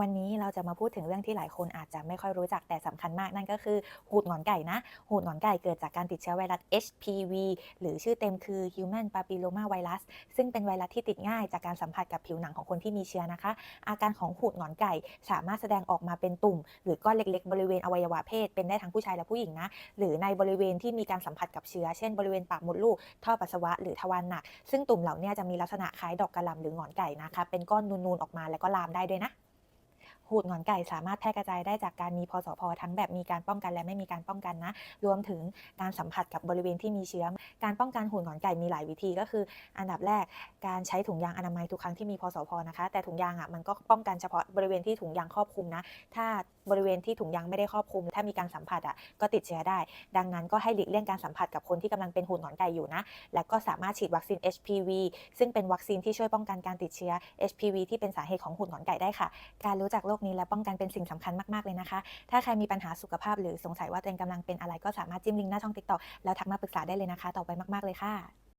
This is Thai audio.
วันนี้เราจะมาพูดถึงเรื่องที่หลายคนอาจจะไม่ค่อยรู้จักแต่สำคัญมากนั่นก็คือหูดหงอนไก่นะ หูดหงอนไก่เกิดจากการติดเชื้อไวรัส HPV หรือชื่อเต็มคือ Human Papilloma Virus ซึ่งเป็นไวรัสที่ติดง่ายจากการสัมผัสกับผิวหนังของคนที่มีเชื้อนะคะ อาการของหูดหงอนไก่สามารถแสดงออกมาเป็นตุ่ม หรือก้อนเล็ก ๆ บริเวณอวัยวะเพศเป็นได้ทั้งผู้ชายและผู้หญิงนะ หรือในบริเวณที่มีการสัมผัสกับเชื้อ เช่น บริเวณปากมดลูก ท่อปัสสาวะ หรือทวารหนัก ซึ่งตุ่มเหล่านี้จะมีลักษณะคล้ายดอกกระหล่ำหรือหงอนไก่นะคะ เป็นก้อนนูนๆออกมาแล้วก็ลามได้ด้วยนะ หูดหงอนไก่สามารถแพร่กระจายได้จากการมีพสพทั้งแบบมีการป้องกันและไม่มีการป้องกันนะ รวมถึงการสัมผัสกับบริเวณที่มีเชื้อ การป้องกันหูดหงอนไก่มีหลายวิธีก็คือ อันดับแรกการใช้ถุงยางอนามัยทุกครั้งที่มีพสพนะคะ แต่ถุงยางอะมันก็ป้องกันเฉพาะบริเวณที่ถุงยางครอบคลุมนะ ถ้าบริเวณที่ถุงยางไม่ได้ครอบคลุม ถ้ามีการสัมผัสอะก็ติดเชื้อได้ ดังนั้นก็ให้หลีกเลี่ยงการสัมผัสกับคนที่กำลังเป็นหูดหงอนไก่อยู่นะ และก็สามารถฉีดวัคซีน HPV ซึ่งเป็นวัคซีนที่ช่วยป้องกันการติดเชื้อ HPV ที่เป็นสาเหตุของหูดงอนไก่ได้ค่ะ การรู้จักโรคนี้และป้องกันเป็นสิ่งสำคัญมาก ๆ เลยนะคะ ถ้าใครมีปัญหาสุขภาพหรือสงสัยว่าตัวเองกำลังเป็นอะไรก็สามารถจิ้มลิงก์หน้าช่องติ๊กต็อกแล้วทักมาปรึกษาได้เลยนะคะ ต่อไปมาก ๆ เลยค่ะ